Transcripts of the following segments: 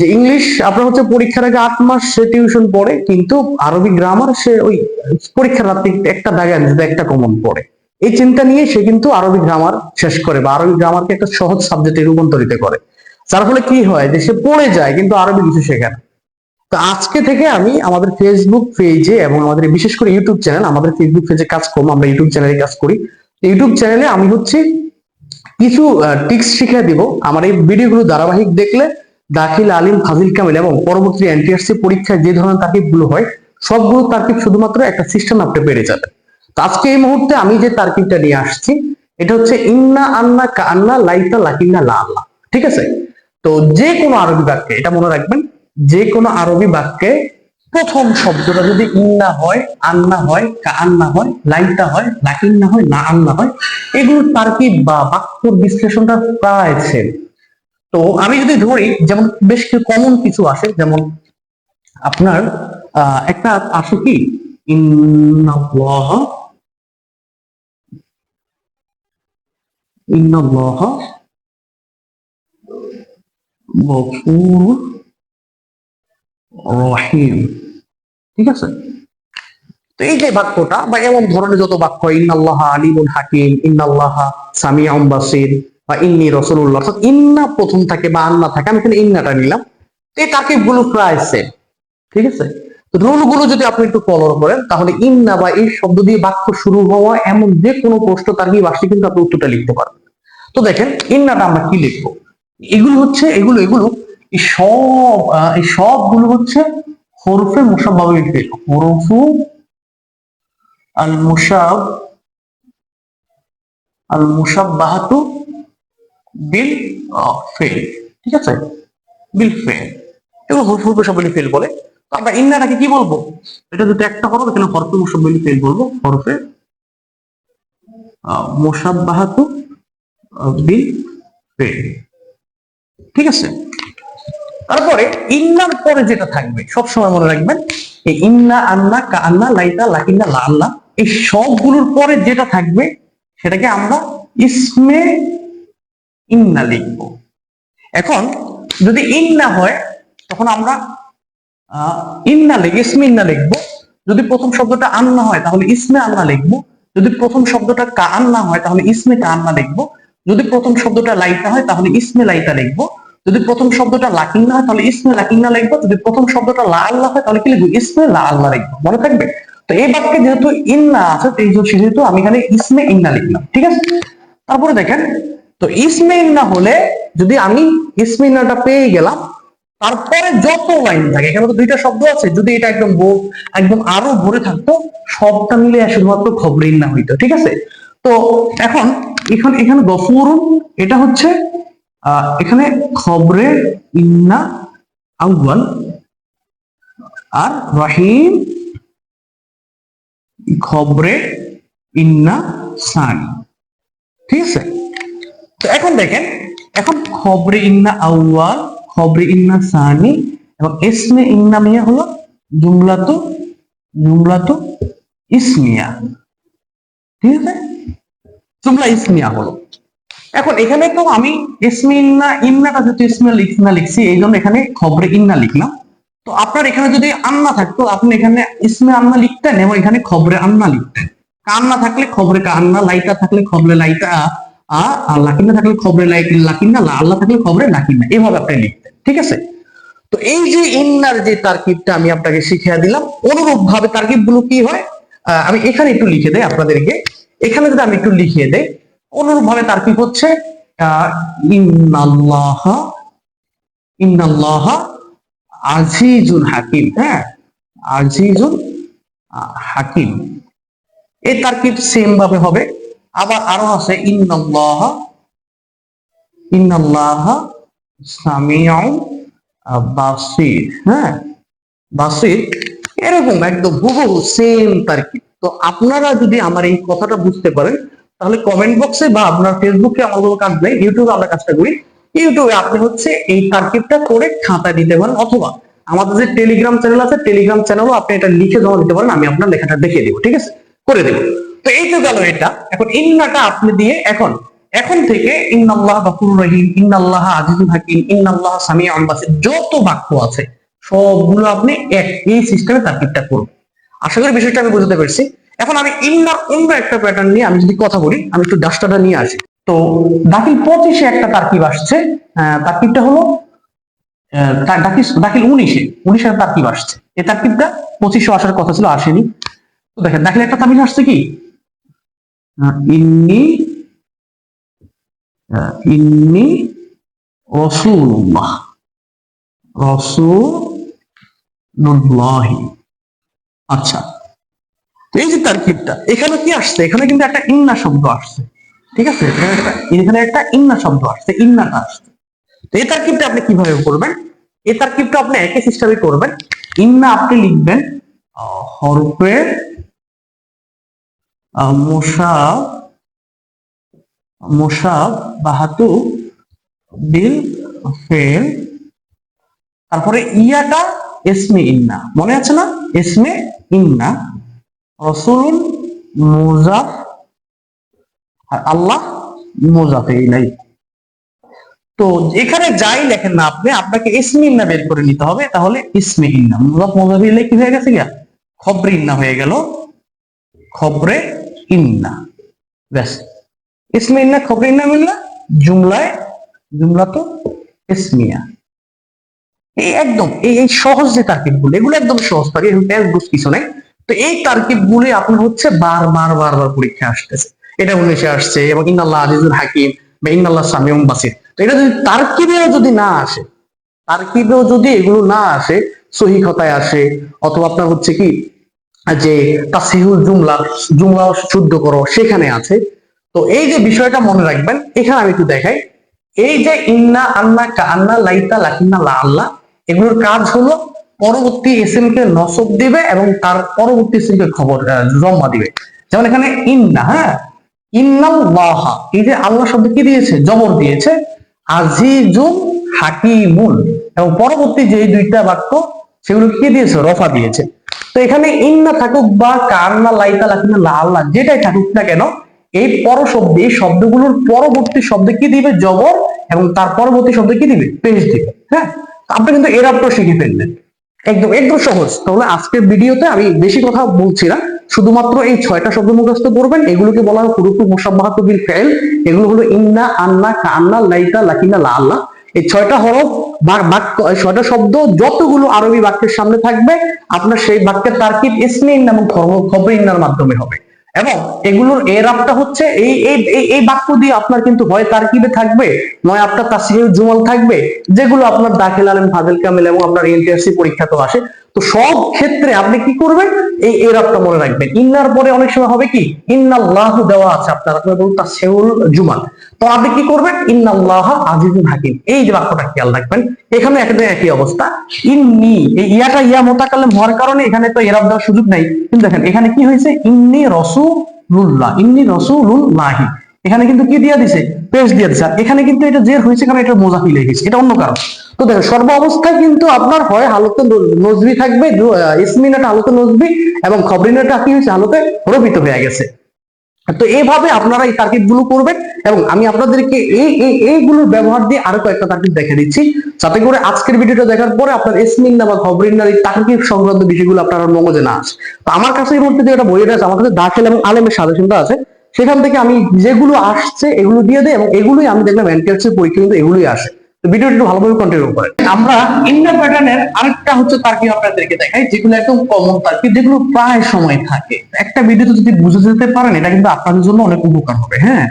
যে ইংলিশ আপনার হচ্ছে পরীক্ষার আগে আট মাস সে টিউশন পড়ে, কিন্তু আরবি গ্রামার সে ওই পরীক্ষার রাতে একটা যদি একটা কমন পড়ে। এই চিন্তা নিয়ে সে কিন্তু আরবি গ্রামার শেষ করে বা আরবি গ্রামারকে একটা সহজ সাবজেক্টে রূপান্তরিত করে। যার ফলে কি হয় যে সে পড়ে যায়, কিন্তু আরবি কিছু শেখে না। তো আজকে থেকে আমি আমাদের ফেসবুক পেজে এবং আমাদের বিশেষ করে ইউটিউব চ্যানেল আমাদের ফেসবুক পেজে কাজ করব, আমরা ইউটিউব চ্যানেলে কাজ করি। ইউটিউব চ্যানেলে আমি হচ্ছে কিছু টিক্স শিখিয়ে দিব। আমার এই ভিডিওগুলো ধারাবাহিক দেখলে দাখিল, আলিম, ফাজিল, কামিল এবং পরবর্তী এনটিআরসি পরীক্ষায় যে ধরনের তাকিবগুলো হয়, সবগুলো তার্কিব শুধুমাত্র একটা সিস্টেম আপনি পেরে যাবেন তো আজকে এই মুহূর্তে আমি যে তার্কিবটা নিয়ে আসছি, এটা হচ্ছে ইন্না আন্না কান্না লাইতা লাকিন্না লা আল্লাহ। ঠিক আছে? তো যে কোনো আরবি বাক্যে, এটা মনে রাখবেন, যে কোনো আরবি বাক্যে প্রথম শব্দটা যদি ইন্না হয়, আন্না হয় কান্না হয়, লাইতা হয়, লাকিন্না হয় না আন্না হয়, এগুলোর তার্কিব বা বাক্যর বিশ্লেষণটা প্রায় সেম তো আমি যদি ধরি, যেমন বেশ কিছু কমন কিছু আসে, যেমন আপনার একটা আসে কি? রহিম। ঠিক আছে? তো এই যে বাক্যটা, বা এমন ধরনের যত বাক্য, ইন্নাল্লাহ আলিমুল হাকিম, ইন্নাল্লাহ সামিউম বাসির বা ইন্নি রসুল্লাহ অর্থাৎ ইন্না প্রথম থাকে বা আন্না থাকে, আমি এখানে ইন্নাটা নিলাম এই তাকিবগুলো প্রায় সেম ঠিক আছে? তো রুলগুলো যদি আপনি একটু ফলো করেন, তাহলে ইন্না বা এই শব্দ দিয়ে বাক্য শুরু হওয়া এমন যে কোনো প্রশ্ন তার্কিব আসলে কিন্তু আপনি উত্তরটা লিখতে পারবেন। তো দেখেন, ইন্নাটা আমরা কি লিখব? এগুলো হচ্ছে, এগুলো এগুলো এই সব এই সবগুলো হচ্ছে হরফে মুসাব্বাবিল ফিল হরফু আল মুসাব আল মুসাব্বাহাতু বিল ফেল ঠিক আছে? বিল ফেল এগুলো হরফে মুসাব্বাবিল ফেল বলে। আমরা ইন্নাটাকে কি বলব? এটা যদি একটা হরফ এখানে হরফে মুসাব্বাবিল ফেল বলব। হরফে আহ, বিল ফেল ঠিক আছে? তারপরে ইন্নার পরে যেটা থাকবে সবসময় মনে রাখবেন এই ইন্না আন্না কান্না লাইতা লাকিন্না লা আল্লাহ। এই সবগুলোর পরে যেটা থাকবে সেটাকে আমরা ইসমে ইন্না লিখব। এখন যদি ইন্না হয়, তখন আমরা ইন্না লিখে ইসমে ইন্না লিখব। যদি প্রথম শব্দটা আন্না হয়, তাহলে ইসমে আন্না লিখব। যদি প্রথম শব্দটা কান্না হয়, তাহলে ইসমে কান্না লিখব। যদি প্রথম শব্দটা লাইতা হয়, তাহলে ইসমে লাইতা লিখব। যদি প্রথম শব্দটা লাকিন্না হয়, তাহলে ইসমে লাকিন্না লিখব। যদি প্রথম শব্দটা লা আল্লাহ হয়, তাহলে কি লিখব? ইসমে লা আল্লাহ লিখব। মনে থাকবে? তো এই বাক্যে যেহেতু ইন্না আছে সেহেতু আমি এখানে ইসমে ইন্না লিখলাম, ঠিক আছে? তারপরে দেখেন তো ইসমে ইন্না হলে যদি আমি ইসমিন্নাটা পেয়ে গেলাম, তারপরে যত লাইন থাকে, এখানে তো দুইটা শব্দ আছে, যদি এটা একদম একদম আরও ভরে থাকতো, সবটা মিলে শুধুমাত্র খবরে না হইতো, ঠিক আছে? তো এখন এখানে এখানে গফুরুন এটা হচ্ছে এখানে খবরে ইন্না আউয়াল, আর রাহিম খবরে ইন্না সানি, ঠিক আছে? তো এখন দেখেন, এখন খবরে ইন্না আউয়াল, খবরে ইন্না সানি, এবং ইসমে ইন্না মিয়া হলো জুমলাতু জুমলাতু ইসমিয়া। ঠিক আছে? জুমলা ইসমিয়া হলো। এখন এখানে তো আমি ইসমে ইন্না ইন্নাটা যেহেতু ইসমে ইন্না লিখছি এই জন্য এখানে খবরে ইন্না লিখলাম। তো আপনার এখানে যদি আন্না থাকতো, আপনি এখানে ইসমে আন্না লিখতেন, এবং এখানে খবরে আন্না লিখতেন। কান্না থাকলে খবরে কান্না লাইটা থাকলে খবরে লাইটা আ আর লাকিন্না থাকলে খবরে লাকিন্না আল্লাহ থাকলে খবরে লাকিন্না এভাবে আপনি লিখতেন ঠিক আছে? তো এই যে ইন্নার যে তারকিবটা আমি আপনাকে শিখিয়ে দিলাম অনুরূপ ভাবে তারকিবগুলো কি হয়? আমি এখানে একটু লিখে দেই আপনাদেরকে, এখানে যদি আমি একটু লিখিয়ে দেই অনুরূপ ভাবে তারকিব হচ্ছে ইন্নাল্লাহ ইন্নাল্লাহ আজিজুল হাকিম হ্যাঁ? আজিজুল হাকিম। এই তারকিব সেম ভাবে হবে। আবার আরও আছে বাসির হ্যাঁ? বাসির, এরকম একদম হুবহু সেম তো আপনারা যদি আমার এই কথাটা বুঝতে পারেন, তাহলে কমেন্ট বক্সে বা আপনার ফেসবুকে আমার কোনো কাজ নেই ইউটিউবে আমরা কাজটা করি। ইউটিউবে আপনি হচ্ছে এই তারকিবটা করে খাতা দিতে পারেন অথবা আমাদের যে টেলিগ্রাম চ্যানেল আছে টেলিগ্রাম চ্যানেলও আপনি এটা লিখে জমা দিতে পারেন, আমি আপনার লেখাটা দেখিয়ে দেবো, ঠিক আছে? করে দেবো। তো এই তো গেল এটা। এখন ইন্নাটা আপনি দিয়ে এখন। এখন থেকে ইন্নাল্লাহ গাফুর রহিম, ইন্নাল্লাহ আজিজুল হাকিম, ইন্নাল্লাহ সামিউন বাসির যত বাক্য আছে, সবগুলো আপনি এক এই সিস্টেমে তারকিবটা করবেন আশা করি বিষয়টা আমি বুঝতে পেরেছি। এখন আমি ইন্নার অন্য একটা প্যাটার্ন নিয়ে আমি যদি কথা বলি, আমি একটু ডাস্টারটা নিয়ে আসি। তো দাখিল পঁচিশে একটা তারকিব আসছে। তারকিবটা হলো দাখিল উনিশে। উনিশে তারকিব আসছে। এই তারকিবটা পঁচিশে আসার কথা ছিল, আসেনি। তো দেখেন, দাখিল একটা তামিল আসছে কি? ইন্নি ইন্নি রসুল্লাহ রসুল্লাহি আচ্ছা এই যে তারকিবটা এখানে কি আসছে? এখানে কিন্তু একটা ইন্না শব্দ আসছে ঠিক আছে? এখানে একটা ইন্না শব্দ আসছে ইন্নাটা আসছে। তো এই তারকিবটা আপনি কীভাবে করবেন? এই তারকিবটা আপনি একই সিস্টেমে করবেন। ইন্না আপনি লিখবেন আহ, মোশাব বাহাতু বিল ফেল তারপরে ইয়াটা এসমে ইন্না। মনে আছে না? এসমে ইন্না। রসুল আর আল্লাহ মুজাফে ইলাই তো এখানে যাই লেখেন না আপনি, আপনাকে ইসমে ইন্না বের করে নিতে হবে, তাহলে ইসমে ইন্না। মুজাফ, মুজাফে ইলাই কি হয়ে গেছে গিয়া? খবরে ইন্না হয়ে গেল। খবরে ইন্না। ব্যাস। ইসমে ইন্না খবরে ইন্না? মিললা জুমলায় জুমলা তো ইসমিয়া। এই একদম, এই এই সহজ যে তারকিবগুলো এগুলো একদম সহজ বুঝ কিছু নাই। তো এই তারকিব গুলি আপনার হচ্ছে বারবার বারবার পরীক্ষা আসতেছে। এটা উনিশে আসছে, এবং ইন্নাল্লাহ আজিজুল হাকিম বা ইন্নাল্লাহ সামিউম বাসির। তো এটা যদি তারকিবেও যদি না আসে, তারকিবেও যদি এগুলো না আসে, সহি কথায় আসে, অথবা আপনার হচ্ছে কি যে তাসিহুল জুমলা জুমলা শুদ্ধ করো, সেখানে আছে। তো এই যে বিষয়টা মনে রাখবেন, এখানে আমি একটু দেখাই। এই যে ইন্না আন্না কান্না লাইতা লাকিন্না লা আল্লাহ এগুলোর কাজ হলো পরবর্তী এসএম কে নসব দিবে এবং তার পরবর্তী এসএম কে খবর জমা দিবে। যেমন এখানে ইন্না হ্যাঁ? ইন্নাল্লাহা, এই যে আল্লাহ শব্দ কি দিয়েছে? জবর দিয়েছে। আজিজুল হাকিমুন। এবং পরবর্তী যে দুইটা বাক্য, সেগুলো কি দিয়েছে? রফা দিয়েছে। তো এখানে ইন্না থাকুক বা কান্না লাইতা লাকিন্না লা আল্লাহ যেটাই থাকুক না কেন, এই পর শব্দ শব্দগুলোর পরবর্তী শব্দে কি দিবে? জবর এবং তার পরবর্তী শব্দে কি দিবে? পেশ দিবে হ্যাঁ? আপনি কিন্তু এর আপটা শিখে ফেললেন। একদম একদম সহজ। তাহলে আজকের ভিডিওতে আমি বেশি কথা বলছি না, শুধুমাত্র এই ছয়টা শব্দ মুখস্থ করবেন, এগুলোকে বলা হয় হুরুফু মুসাব্বাহাতু বিল ফাইল, এগুলো হলো ইন্না, আন্না, কান্না, লাইতা, লাকিনা লা আল্লাহ এই ছয়টা হরফ বাক্য ছয়টা শব্দ যতগুলো আরবি বাক্যের সামনে থাকবে, আপনার সেই বাক্যের তার্কিব ইসমিন এবং খবর খবর মাধ্যমে হবে। এবং এগুলোর এর আপটা হচ্ছে এই এই, এই- বাক্য দিয়ে আপনার কিন্তু হয় তারকিবে থাকবে, নয় আপনার তাসহিল জুমল থাকবে, যেগুলো আপনার দাখিল আলম, ফাজিল কামিল এবং আপনার এনটিআরসি পরীক্ষাতেও আসে। তো সব ক্ষেত্রে আপনি কি করবেন? এই এর আপটা মনে রাখবেন। ইন্নার পরে অনেক সময় হবে কি? ইন্নাল্লাহ দেওয়া আছে আপনার আপনার বলুন তাসহিল জুমাল তো আপনি কি করবেন? ইন্নাল্লাহ আজিজুল হাকিম। এই যে বাক্যটা খেয়াল রাখবেন, এখানে একদম একই অবস্থা। ইন্নি, এই ইয়াটা ইয়া মোতাকাল্লাম হওয়ার কারণে এখানে তো এরাব দেওয়ার সুযোগ নাই। কিন্তু দেখেন, এখানে কি হয়েছে? ইন্নি রসুল্লাহ ইন্নি রসুল্লাহি এখানে কিন্তু কি দিয়া দিছে? পেশ দিয়া দিছে। এখানে কিন্তু এটা জের হয়েছে কারণ এটা মোজাফি লেগেছে এটা অন্য কারণ। তো দেখেন সর্ব অবস্থায় কিন্তু আপনার হয় হালতে নজবি থাকবে আহ, ইসমিনাটা হালতে নজবি এবং খবরিনাটা কি হয়েছে? হালতে রবিত হয়ে গেছে। তো এইভাবে আপনারা এই তার্কিকগুলো করবেন এবং আমি আপনাদেরকে এই এই এইগুলোর ব্যবহার দিয়ে আরও কয়েকটা তার্কিক দেখে দিচ্ছি। যাতে করে আজকের ভিডিওটা দেখার পরে আপনার এসমিন্না বা খবরিন্নার এই তার্কিক সংক্রান্ত বিষয়গুলো আপনার মগজে না আসে। তো আমার কাছে এই মুহূর্তে যে একটা বইটা আছে আমার কাছে দাখিল এবং আলেমের সাজেশনটা আছে। সেখান থেকে আমি যেগুলো আসছে এগুলো দিয়ে দেয় এবং এগুলোই আমি দেখলাম এনটিআরসি পরীক্ষা কিন্তু এগুলোই আসে। ভিডিওটা একটু ভালোভাবে কন্টিনিউ আমরা ইন্ডিয়ান প্যাটার্নের আরেকটা হচ্ছে আপনাদেরকে দেখাই, যেগুলো একদম কমন তার্কিক যেগুলো প্রায় সময় থাকে। একটা ভিডিওতে যদি বুঝে যেতে পারেন, এটা কিন্তু আপনাদের জন্য অনেক উপকার হবে হ্যাঁ?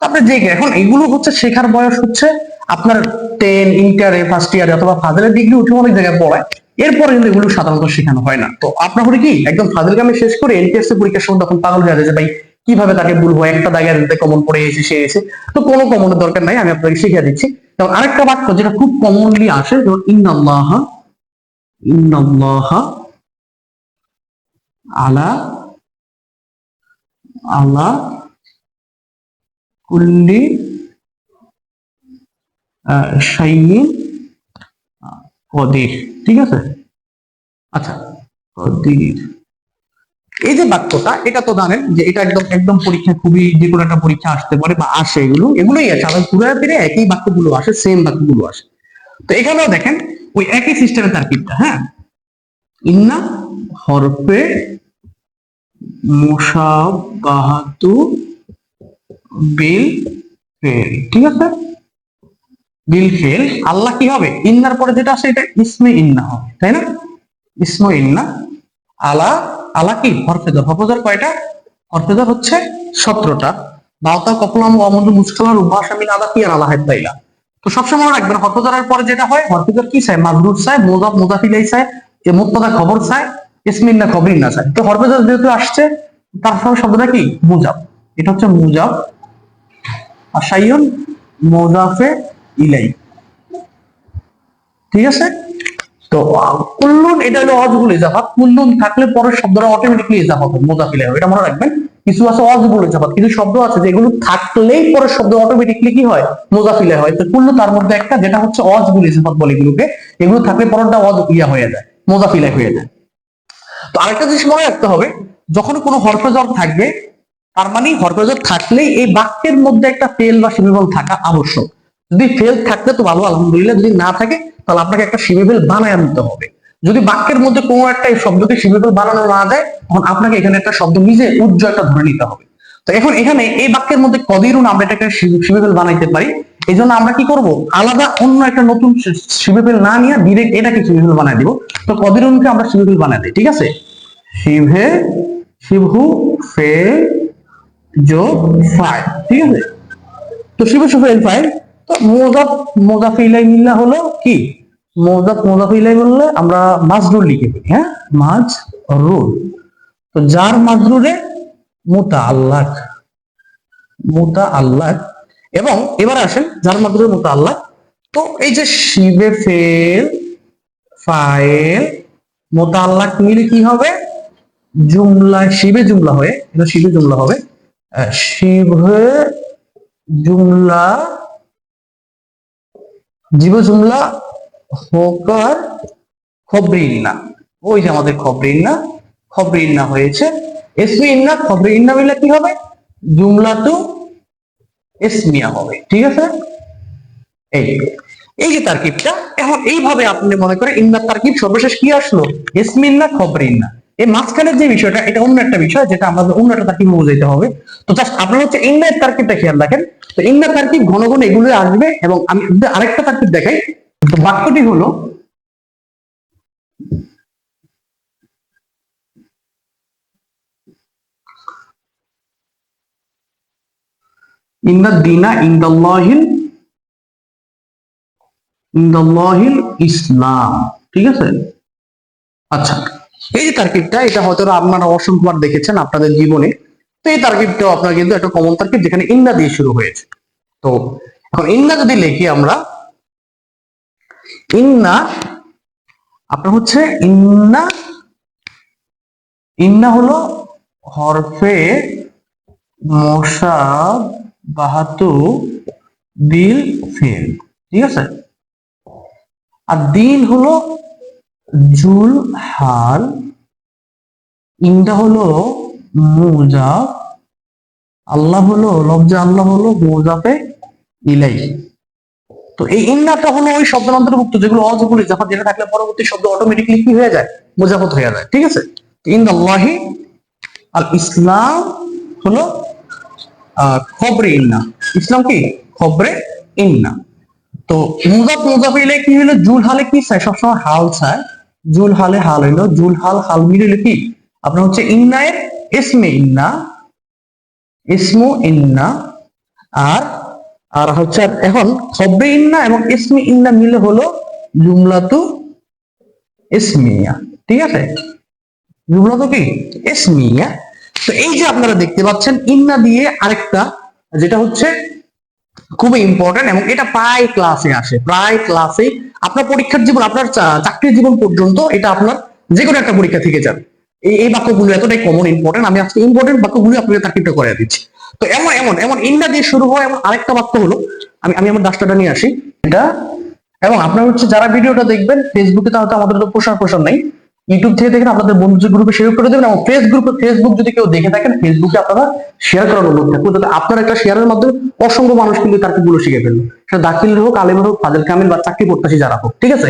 তারপরে যে এখন এগুলো হচ্ছে শেখার বয়স হচ্ছে, আপনার টেন ইন্টারে ফার্স্ট ইয়ারে অথবা ফাজিলের ডিগ্রি উঠে অনেক জায়গায় পড়ায়। এরপরে কিন্তু এগুলো সাধারণত শেখানো হয় না। তো আপনার কি, একদম ফাজিল কামে শেষ করে এনটিএসসি পরীক্ষার সময় তখন পাগল হয়ে যায় যে ভাই কীভাবে তাকে বলব একটা দাগের কমন পড়ে এসে সে এসে তো কোনো কমনের দরকার নাই, আমি আপনাকে শিখিয়ে দিচ্ছি। যেমন আরেকটা বাক্য যেটা খুব কমনলি আসে, যেমন, ইন্নাল্লাহ ইন্নাল্লাহ আলা আলা কুল্লি শাইইন কদির। ঠিক আছে? আচ্ছা কদির। এই যে বাক্যটা, এটা তো জানেন যে এটা একদম একদম পরীক্ষা খুবই যে কোনো একটা পরীক্ষা আসতে পারে বা আসে এগুলো, এগুলোই আছে। আমাদের পুরো ফিরে একই বাক্যগুলো আসে সেম বাক্যগুলো আসে। তো এখানেও দেখেন, ওই একই সিস্টেমের তারকিবটা হ্যাঁ? ইন্না হরফে মুসাবাহাতু বিল ফেল, ঠিক আছে? বিল ফেল, আল্লাহ কি হবে? ইন্নার পরে যেটা আসে, এটা ইসমে ইন্না হবে, তাই না? ইসমে ইন্না আলা আলা কি হরফেজর হরফেজর কয়টা? হরফেজর হচ্ছে সতেরোটা। বাউতা, কপলাম অমদ মুসকালার উবাস আমিন আদা কি আর আল্লাহ তাইলা তো সবসময় রাখবেন হরফেজরের পরে যেটা হয় হরফেজর কি চায়? মাজরুর চায়, মোজাফ মোজাফিলাই চায় যে মুক্তদা খবর চায়, ইসমিন না খবরিন না চায়। তো হরফেজর যেহেতু আসছে, তার সঙ্গে শব্দটা কি? মুজাব এটা হচ্ছে মুজাব আর সাইয়ন মোজাফে ইলাই। ঠিক আছে? তো কুল্লুন, এটা হলো অজগুল ইজাফাত। কুল্লুন থাকলে পরের শব্দটা অটোমেটিকলি ইজাফাত হবে মোজাফিলাই হবে, এটা মনে রাখবেন। কিছু আছে অজগুল ইজাফাত, কিছু শব্দ আছে যেগুলো থাকলেই পরের শব্দ অটোমেটিকলি কি হয়? মোজাফিলাই হয়। তো কুল্লু তার মধ্যে একটা, যেটা হচ্ছে অজগুল ইজাফাত বলে এগুলোকে, এগুলো থাকলে পরেরটা অজ ইয়া হয়ে যায় মোজাফিলাই হয়ে যায়। তো আরেকটা জিনিস মনে রাখতে হবে, যখন কোনো হরফেজর থাকবে, তার মানে হরফেজর থাকলেই এই বাক্যের মধ্যে একটা ফেল বা সিমিবল থাকা আবশ্যক। যদি ফেল থাকতে তো ভালো, আলহামদুলিল্লাহ। যদি না থাকে, তাহলে আপনাকে একটা সিমিবল বানায় আনতে হবে। যদি বাক্যের মধ্যে কোনো একটা শব্দকে সিমিবল বানানো না যায়, তখন আপনাকে এখানে একটা শব্দ নিজে উজ্জ্ব একটা ধরে নিতে হবে। তো এখন এখানে এই বাক্যের মধ্যে কদিরুন আমরা এটাকে সিমিবল বানাইতে পারি। এই জন্য আমরা কি করব? আলাদা অন্য একটা নতুন সিমিবল না নিয়ে ডিরেক্ট এটাকে সিমিবল বানাই দিব। তো কদিরুনকে আমরা সিমিবল বানাই দিই, ঠিক আছে? শিভে শিভু ফে যোগ ফাই ঠিক আছে? তো শিব সুফেল ফাইভ তো মোজাফ মোজাফিলাই মিল্লা হলো কি? মোজাফ মোজাফিলাই বললে আমরা মাজরুর লিখে ফেলি হ্যাঁ? মাজ রুল তো যার মাজরুরে মুতা আল্লাহ মুতা আল্লাহ এবং এবার আসেন, যার মাজরুরে মুতা আল্লাহ তো এই যে শিবে ফেল ফাইল মোতা আল্লাহ মিলে কি হবে? জুমলা, শিবে জুমলা হয়ে, এটা শিবে জুমলা হবে। শিবে জুমলা জীব জুমলা হোকার খবরি ইন্না ওই যে আমাদের খবরি ইন্না খবরি ইন্না হয়েছে। এসমি ইন্না খবরি ইন্না মিলে কি হবে? জুমলা টু এসমিয়া হবে। ঠিক আছে? এই এই যে তারকিবটা এখন এইভাবে আপনি মনে করেন ইন্নার তারকিব সর্বশেষ কি আসলো? এসমিন না খবরিন না এই মাঝখানের যে বিষয়টা, এটা অন্য একটা বিষয় যেটা আমাদের অন্য একটা তারকিব বোঝাইতে হবে। তো জাস্ট আপনার হচ্ছে ইন্নার তারকিবটা খেয়াল রাখেন। তো ইন্নার তারকিব ঘন ঘন এগুলো আসবে এবং আমি আরেকটা তারকিব দেখাই, তো বাক্যটি হলো ইসলাম। ঠিক আছে? আচ্ছা। এই যে তারকিবটা এটা হয়তো আপনারা অসংখ্যবার দেখেছেন আপনাদের জীবনে। তো এই তারকিবটাও আপনার কিন্তু একটা কমন তারকিব যেখানে ইন্না দিয়ে শুরু হয়েছে। তো এখন ইন্না যদি লিখি আমরা ইন্না আপনার হচ্ছে ইন্না ইন্না হলো হরফে মশা বাহাতু দিল ফেল। ঠিক আছে? আর দিন হলো জুল হাল ইন্দা হলো মুজাফ আল্লাহ হলো লফজে আল্লাহ হলো মুজাফে ইলাই। তো এই ইন্নাটা হলো ওই শব্দের অন্তর্ভুক্ত যেগুলো অজগুল ইজাফা যেটা থাকলে পরবর্তী শব্দ অটোমেটিকলি কি হয়ে যায়? মুজাফত হয়ে যায়, ঠিক আছে? ইন্দাল্লাহি আর ইসলাম হলো খবরে ইন্না। ইসলাম কি? খবরে ইন্না। তো মুজাফ মুজাফ ইলাই কি হলো? জুল হালে কি চায়? সবসময় হাল চায়। জুল হালে হাল হইল। জুল হাল হাল মিলে কি? আপনার হচ্ছে ইন্নায়ের ইসমে ইন্না, ইসমু ইন্না, আর আর হচ্ছে এখন খবরে ইন্না এবং ইসমে ইন্না মিলে হলো জুমলাতু ইসমিয়া। ঠিক আছে? জুমলাতু কি? ইসমিয়া। তো এই যে আপনারা দেখতে পাচ্ছেন, ইন্না দিয়ে আরেকটা, যেটা হচ্ছে খুবই ইম্পর্টেন্ট এবং এটা প্রায় ক্লাসে আসে, প্রায় ক্লাসে আপনার পরীক্ষার জীবন, আপনার চাকরির জীবন পর্যন্ত এটা আপনার যে কোনো একটা পরীক্ষা থেকে যাবে। এই এই বাক্যগুলো এতটাই কমন ইম্পর্টেন্ট আমি আজকে ইম্পর্টেন্ট বাক্যগুলো আপনাকে চাকরিটা করে দিচ্ছি। তো এমন এমন এমন ইন্ডা দিয়ে শুরু হয় এমন আরেকটা বাক্য হলো, আমি আমি আমার দাসটা নিয়ে আসি। এটা, এবং আপনার হচ্ছে যারা ভিডিওটা দেখবেন ফেসবুকে তাহলে আমাদের তো প্রসার প্রসার নেই। ইউটিউব থেকে দেখেন আপনাদের বন্ধু গ্রুপে শেয়ার করে দেবেন এবং ফেস গ্রুপে ফেসবুক যদি কেউ দেখে থাকেন ফেসবুকে আপনারা শেয়ার করার অনুরোধ থাকবে। যাতে আপনার একটা শেয়ারের মাধ্যমে অসংখ্য মানুষ কিন্তু তারগুলো শিখে ফেলল সেটা দাখিল হোক, আলেম হোক, ফাজেল কামিল বা চাকরি প্রত্যাশী যারা হোক, ঠিক আছে?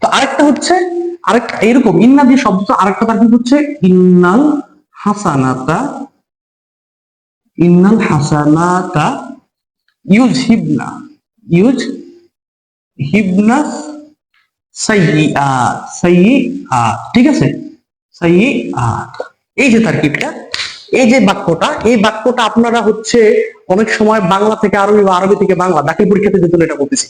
তো আরেকটা হচ্ছে আরেকটা এরকম ইন্না দিয়ে শব্দ, আরেকটা তার হচ্ছে ইন্নাল হাসানাতা ইন্নাল হাসানাতা ইউজ হিবনা ইউজ হিবনা ঠিক আছে? এই যে তারকিবটা, এই যে বাক্যটা, এই বাক্যটা আপনারা হচ্ছে অনেক সময় বাংলা থেকে আরবি বা আরবি থেকে বাংলা দাখিল পরীক্ষার্থীদের জন্য এটা বলতেছি।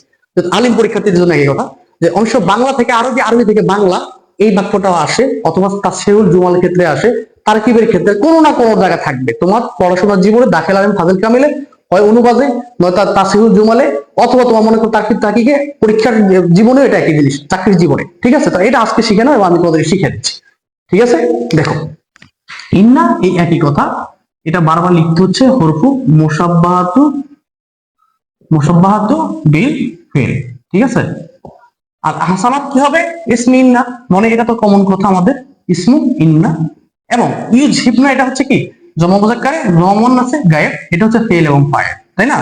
আলিম পরীক্ষার্থীদের জন্য এই কথা, যে অংশ বাংলা থেকে আরবি আরবি থেকে বাংলা, এই বাক্যটাও আসে, অথবা তাসেহুল জুমাল ক্ষেত্রে আসে, তারকিবের ক্ষেত্রে কোনো না কোনো জায়গায় থাকবে। তোমার পড়াশোনার জীবনে দাখিল আলিম ফাজিল কামিলে হয় অনুবাদে, নয় তার তাসিহুল জুমালে, অথবা তোমার মনে করো তাকিব তাকিকে পরীক্ষার জীবনে এটা একই জিনিস, চাকরির জীবনে। ঠিক আছে? তো এটা আজকে শিখে নাও আমি তোমাদের শিখে দিচ্ছি। ঠিক আছে? দেখো। ইন্না, এই একই কথা। এটা বারবার লিখতে হচ্ছে, হরফু মোসাব্বাহাতু মোসাব্বাহাতু বিল ফেল। ঠিক আছে? আর হাসানাত কি হবে? ইসমু ইন্না। মনে, এটা তো কমন কথা আমাদের। ইসমু ইন্না। এবং ইউজ হিপনা, এটা হচ্ছে কি? জমা মুজাক্কারে নমন আছে গায়েব, এটা হচ্ছে ফেল এবং ফাইল তাই না?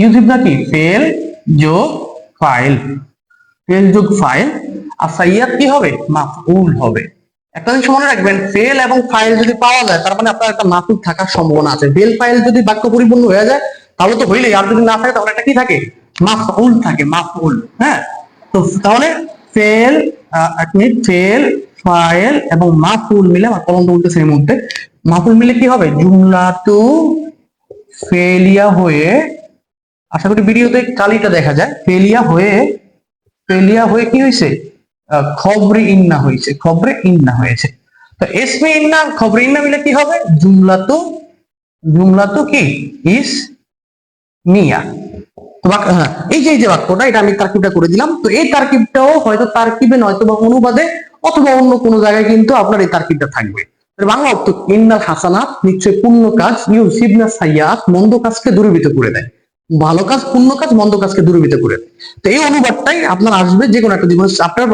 ইউজ হিপনা কি? ফেল যোগ ফাইল ফেল যোগ ফাইল আর সাইয়াদ কি হবে? মাফউল হবে। একটা জিনিস মনে রাখবেন, ফেল এবং ফাইল যদি পাওয়া যায়, তার মানে আপনার একটা মাফুল থাকার সম্ভাবনা আছে। ফেল ফাইল যদি বাক্য পরিপূর্ণ হয়ে যায়, তাহলে তো হইলেই, আর যদি না থাকে, তাহলে একটা কি থাকে? মাফউল থাকে, মাফউল হ্যাঁ? তো তাহলে ফেল আপনি ফেল ফাইল এবং মাফুল মিলে আমার কলম বলতেছে এই মুহূর্তে মাফুল মিলে কি হবে? জুমলা টু ফেলিয়া হয়ে আশা করি ভিডিওতে কালিটা দেখা যায় ফেলিয়া হয়ে ফেলিয়া হয়ে কি হয়েছে? খবরে ইন্না হয়েছে খবরে ইন্না হয়েছে। তো এসমে ইন্না খবরে ইন্না মিলে কি হবে? জুমলা তো জুমলা তো কি? ইস মিয়া। তো হ্যাঁ, এই যে এই যে বাক্যটা এটা আমি তারকিবটা করে দিলাম। তো এই তারকিবটাও হয়তো তারকিবে নয়তো বা অনুবাদে অথবা অন্য কোনো জায়গায় কিন্তু আপনার এই তারকিবটা থাকবে। বাংলা অর্থ ইন্নাল হাসানাত, নিশ্চয় পূর্ণ কাজ ইউ সিবনা সাইয়াত মন্দ কাজকে দূরীভূত করে দেয়। ভালো কাজ, পূর্ণ কাজ, মন্দ কাজকে দূরীভূত করে তো এই অনুবাদটাই আপনার আসবে যে কোনো একটা জীবন আপনার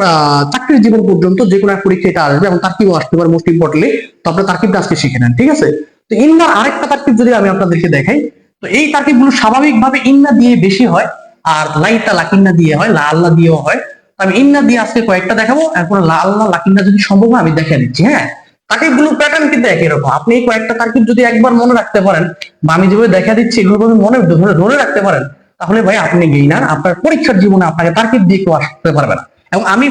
চাকরির জীবন পর্যন্ত যে কোনো এক পরীক্ষা এটা আসবে এবং তারকিবও আসতে পারে মোস্ট ইম্পর্টেন্টলি তো আপনার তারকিবটা আজকে শিখে নেন, ঠিক আছে? তো ইন্নার আরেকটা তারকিব যদি আমি আপনাদেরকে দেখাই, তো এই তারকিবগুলো স্বাভাবিকভাবে ইন্না দিয়ে বেশি হয়, আর লাইটা লাকিন্না দিয়ে হয়, লা আল্লাহ দিয়েও হয়। আমি ইন্না দিয়ে আজকে কয়েকটা দেখাবো লা আল্লাহ লাকিন্না যদি সম্ভব হয় আমি দেখে দিচ্ছি হ্যাঁ? তারকিবগুলো প্যাটার্ন কিন্তু একই রকম। আপনি কয়েকটা তারকিব যদি একবার মনে রাখতে পারেন, বা আমি যেভাবে দেখা দিচ্ছি এগুলো মনে ধরে ধরে রাখতে পারেন, তাহলে ভাই আপনি গেইনার আপনার পরীক্ষার জীবনে আপনাকে তারকিব দিয়ে কেউ আসতে পারবে না। এবং আমি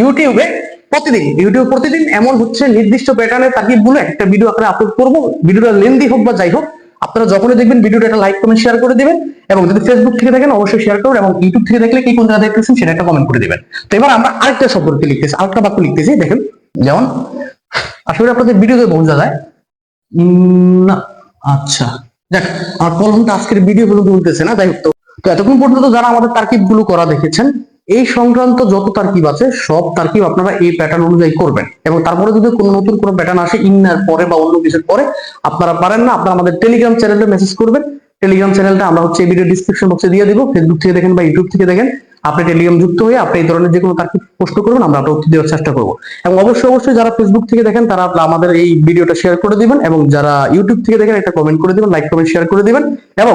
ইউটিউবে প্রতিদিন, ইউটিউব প্রতিদিন এমন হচ্ছে, নির্দিষ্ট প্যাটার্নের তাকিব বলে একটা ভিডিও আপলোড করব ভিডিওটা লেন্দি হোক বা যাই হোক আপনারা যখনই দেখবেন ভিডিওটা একটা লাইক কমেন্ট শেয়ার করে দিবেন এবং যদি ফেসবুক থেকে দেখেন অবশ্যই শেয়ার করবেন এবং ইউটিউব থেকে দেখলে কি কোন জায়গা দেখতেছেন সেটা একটা কমেন্ট করে দিবেন। তো এবার আমরা আরেকটা শব্দকে লিখতেছি, আরেকটা বাক্য লিখতেছি, দেখেন, যেমন আসলে আপনাদের ভিডিওতে বোঝা যায়। না আচ্ছা দেখ আর কলমটা আজকের ভিডিও গুলো বলতেছে না, যাই হোক, তো তো এতক্ষণ পর্যন্ত যারা আমাদের তারকিবগুলো করা দেখেছেন এই সংক্রান্ত যত তারকিব আছে, সব তারকিব আপনারা এই প্যাটার্ন অনুযায়ী করবেন। এবং তারপরে যদি কোনো নতুন কোনো প্যাটার্ন আসে, ইন্নার পরে বা অন্য কিছুর পরে, আপনারা পারেন না, আপনারা আমাদের টেলিগ্রাম চ্যানেলে মেসেজ করবেন। টেলিগ্রাম চ্যানেলটা আমরা হচ্ছে ভিডিও ডিসক্রিপশন বক্সে দিয়ে দিব। ফেসবুক থেকে দেখেন বা ইউটিউব থেকে দেখেন। আপনি টেলিগ্রাম যুক্ত হয়ে আপনি এই ধরনের যে কোনো তারকিব পোস্ট করবেন, আমরা আপনার উত্তর দেওয়ার চেষ্টা করব। এবং অবশ্যই অবশ্যই যারা ফেসবুক থেকে দেখেন, তারা আমাদের এই ভিডিওটা শেয়ার করে দিবেন এবং যারা ইউটিউব থেকে দেখেন, একটা কমেন্ট করে দিবেন লাইক কমেন্ট শেয়ার করে দিবেন। এবং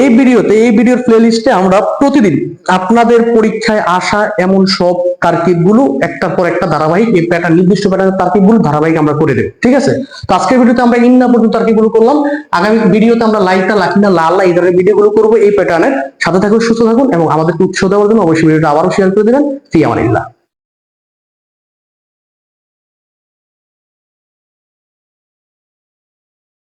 এই ভিডিওতে, এই ভিডিওর প্লেলিস্টে আমরা প্রতিদিন আপনাদের পরীক্ষায় আসা এমন সব তার্কিকগুলো একটার পর একটা ধারাবাহিক, এই প্যাটার্ন নির্দিষ্ট প্যাটার্নের তার্কিকগুলো ধারাবাহিক আমরা করে দেবো, ঠিক আছে? তো আজকের ভিডিওতে আমরা ইন্না পর্যন্ত তার্কিকগুলো করলাম। আগামী ভিডিওতে আমরা লাইকটা লাখিনা লাল এই ধরনের ভিডিও গুলো করব, এই প্যাটার্নের সাথে থাকুন, সুস্থ থাকুন এবং আমাদেরকে উৎসাহ দেওয়ার জন্য অবশ্যই ভিডিওটা আবারও শেয়ার করে দেবেন। ফি আমার